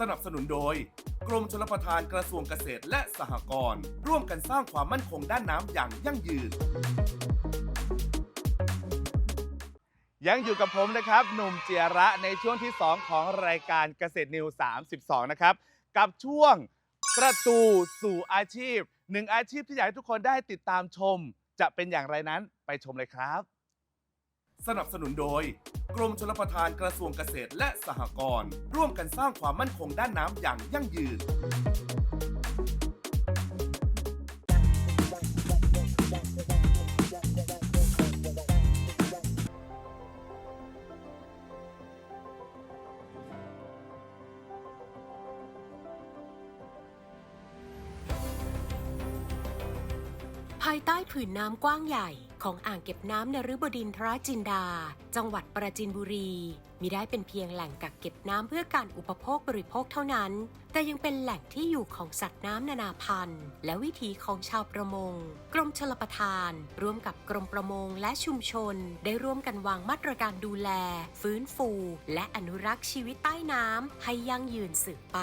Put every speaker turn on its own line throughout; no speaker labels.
สนับสนุนโดย กรมชลประทานกระทรวงเกษตรและสหกรณ์ร่วมกันสร้างความมั่นคงด้านน้ำอย่างยั่งยืน ยังอยู่กับผมนะครับ หนุ่มเจียระในช่วงที่ 2 ของรายการเกษตรนิว 32 นะครับ กับช่วงประตูสู่อาชีพหนึ่งอาชีพที่อยากให้ทุกคนได้ติดตามชม จะเป็นอย่างไรนั้นไปชมเลยครับ สนับสนุนโดย กรมชลประทานกระทรวงเกษตรและสหกรณ์ร่วมกันสร้างความมั่นคงด้านน้ำอย่างยั่งยืน
ภายใต้ผืนน้ำกว้างใหญ่ของอ่างเก็บน้ำนฤบดินทรจินดา จังหวัดปราจีนบุรีมิได้เป็นเพียงแหล่งกักเก็บน้ำเพื่อการอุปโภคบริโภคเท่านั้น แต่ยังเป็นแหล่งที่อยู่ของสัตว์น้ำนานาพันธุ์ และวิถีของชาวประมง กรมชลประทาน ร่วมกับกรมประมงและชุมชน ได้ร่วมกันวางมาตรการดูแล ฟื้นฟู และอนุรักษ์ชีวิตใต้น้ำให้ยั่งยืนสืบไป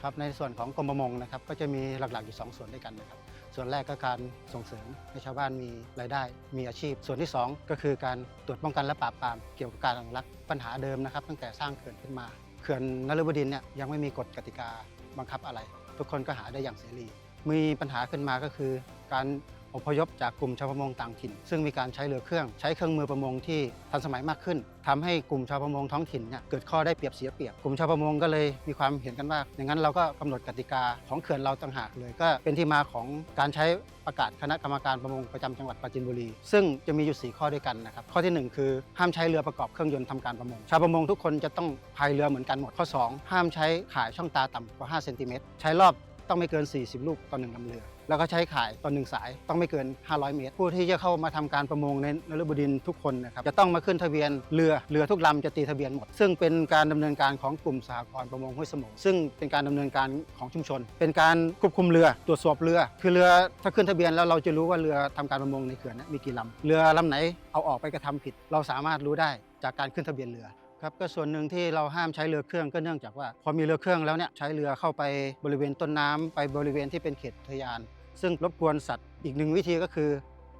ครับในส่วนของกรมประมงนะครับก็จะมีหลักๆอยู่ 2 ส่วนด้วยกันนะครับ ส่วนแรกก็การส่งเสริมให้ชาวบ้านมีรายได้ มีอาชีพ ส่วนที่ 2 ก็คือการตรวจป้องกันและปราบปรามเกี่ยวกับการอนุรักษ์ปัญหาเดิมนะครับ ตั้งแต่สร้างเขื่อนขึ้นมาเขื่อนนฤบดินเนี่ยยังไม่มีกฎกติกาบังคับอะไร ทุกคนก็หาได้อย่างเสรี มีปัญหาขึ้นมาก็คือการ อพยพจากกลุ่มชาวประมงต่างถิ่น ซึ่งมีการใช้เรือเครื่องใช้เครื่องมือประมงที่ทันสมัยมากขึ้นทำให้กลุ่มชาวประมงท้องถิ่นเนี่ยเกิดข้อได้เปรียบเสียเปรียบกลุ่มชาวประมงก็เลยมีความเห็นกันว่าอย่างนั้นเราก็กำหนดกติกาของเขื่อนเราต่างหากเลย ก็เป็นที่มาของการใช้ประกาศคณะกรรมการประมงประจำจังหวัดปราจีนบุรี ซึ่งจะมีอยู่ 4 ข้อด้วยกันนะครับข้อทีหนึ่1 คือห้ามใช้เรือประกอบเครื่องยนต์ทำการประมง ชาวประมงทุกคนจะต้องพายเรือเหมือนกันหมดข้อ 2 ห้ามใช้ขายช่องตาต่ำกว่า5เซนติเมตรใช้รอบ ต้องไม่เกิน 40 ลูกต่อหนึ่งลำเรือ แล้วก็ใช้ข่ายต่อหนึ่งสายต้องไม่เกิน 500 เมตร ผู้ที่จะเข้ามาทำการประมงในนฤบดินทุกคนนะครับจะต้องมาขึ้นทะเบียนเรือเรือทุกลำจะตีทะเบียนหมด ซึ่งเป็นการดำเนินการของกลุ่มสหกรณ์ประมงห้วยสมงซึ่งเป็นการดำเนินการของชุมชน เป็นการควบคุมเรือตรวจสอบเรือ คือเรือถ้าขึ้นทะเบียนแล้วเราจะรู้ว่าเรือทำการประมงในเขื่อนนยมีกี่ลำเรือลำไหนเอาออกไปกระทำผิด เราสามารถรู้ได้จากการขึ้นทะเบียนเรือ ครับก็ส่วนหนึ่งที่เราห้ามใช้เรือเครื่องก็เนื่องจากว่า พอมีเรือเครื่องแล้วเนี่ยใช้เรือเข้าไปบริเวณต้นน้ำไปบริเวณที่เป็นเขตอุทยาน ซึ่งรบกวนสัตว์อีกหนึ่งวิธีก็คือ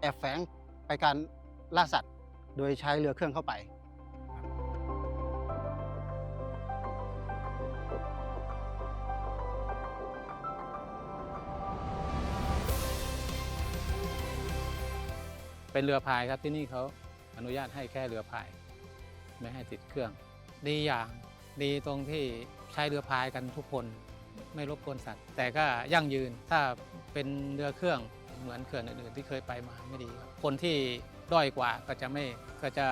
แอบแฝงไปการล่าสัตว์ โดยใช้เรือเครื่องเข้าไป
เป็นเรือพายครับที่นี่เขาอนุญาตให้แค่เรือพาย ไม่ให้ติดเครื่อง ดีอย่างดีตรงที่ใช้เรือพายกันทุกคนไม่รบกวนสัตว์ แต่ก็ยั่งยืนถ้าเป็นเรือเครื่องเหมือนเขื่อนอื่นๆที่เคยไปมาไม่ดีครับคนที่ด้อยกว่าก็จะไม่ก็จะ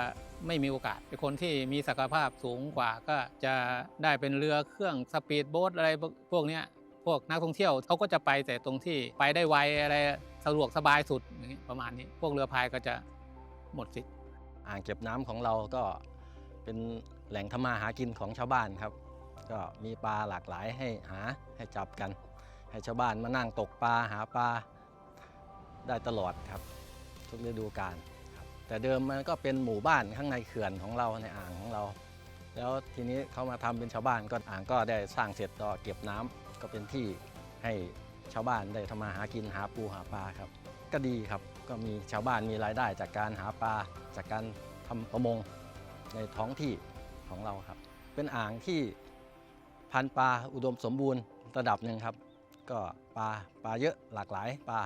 ไม่มีโอกาสเป็นคนที่มีศักยภาพสูงกว่าก็จะได้เป็นเรือเครื่องสปีดโบ๊ทอะไรพวกพวกเนี้ยพวกนักท่องเที่ยวเขาก็จะไปแต่ตรงที่ไปได้ไวอะไรสะดวกสบายสุดประมาณนี้ พวกเรือพายก็จะหมดสิทธิ์
อ่างเก็บน้ำของเราก็ เป็นแหล่งทำมาหากินของชาวบ้านครับ ก็มีปลาหลากหลายให้หาให้จับกัน ให้ชาวบ้านมานั่งตกปลาหาปลาได้ตลอดครับ ทุกฤดูกาลครับแต่เดิมมันก็เป็นหมู่บ้านข้างในเขื่อนของเราในอ่างของเรา แล้วทีนี้เขามาทำเป็นชาวบ้านก็อ่างก็ได้สร้างเสร็จก็เก็บน้ำก็เป็นที่ให้ชาวบ้านได้ทำมาหากินหาปูหาปลาครับ ก็ดีครับก็มีชาวบ้านมีรายได้จากการหาปลาจากการทำประมง ในท้องที่ของเราครับ เป็นอ่างที่พันปลาอุดมสมบูรณ์ระดับหนึ่งครับ ก็ปลาปลาเยอะหลากหลายปลา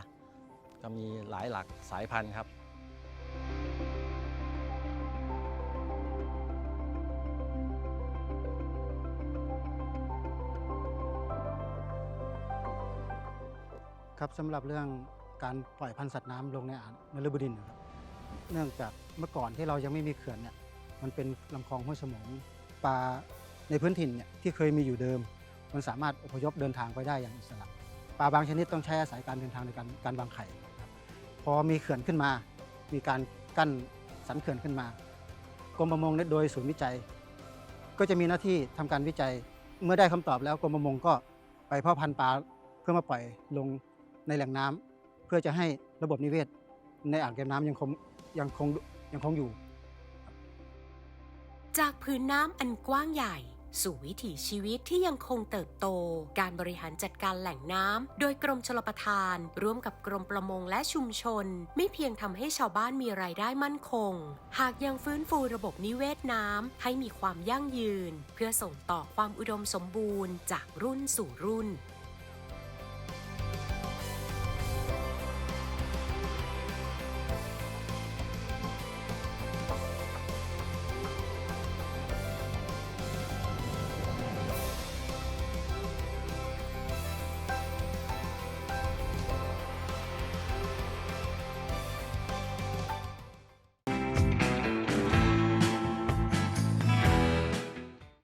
ก็มีหลายหลักสายพันธุ์ครับ
ครับสำหรับเรื่องการปล่อยพันธุ์สัตว์น้ำลงในอ่างนฤบดินนะครับ เนื่องจากเมื่อก่อนที่เรายังไม่มีเขื่อนเนี่ย มันเป็นลำคลองห้วยสมงปลาในพื้นถิ่นเนี่ยที่เคยมีอยู่เดิม มันสามารถอพยพเดินทางไปได้อย่างอิสระปลาบางชนิดต้องใช้อาศัยการเดินทางในการการวางไข่ครับพอมีเขื่อนขึ้นมา มีการกั้นสันเขื่อนขึ้นมากรมประมงโดยศูนย์วิจัย ก็จะมีหน้าที่ทำการวิจัยเมื่อได้คำตอบแล้วกรมประมงก็ไปพาะพันธุ์ปลาเพื่อมาปล่อยลงในแหล่งน้ำเพื่อจะให้ระบบนิเวศ ในอ่างเก็บน้ำยังคงยังคงยังคงอยู่
จากพื้นน้ำอันกว้างใหญ่ สู่วิถีชีวิตที่ยังคงเติบโต การบริหารจัดการแหล่งน้ำโดยกรมชลประทาน ร่วมกับกรมประมงและชุมชน ไม่เพียงทำให้ชาวบ้านมีรายได้มั่นคง หากยังฟื้นฟูระบบนิเวศน้ำให้มีความยั่งยืน เพื่อส่งต่อความอุดมสมบูรณ์จากรุ่นสู่รุ่น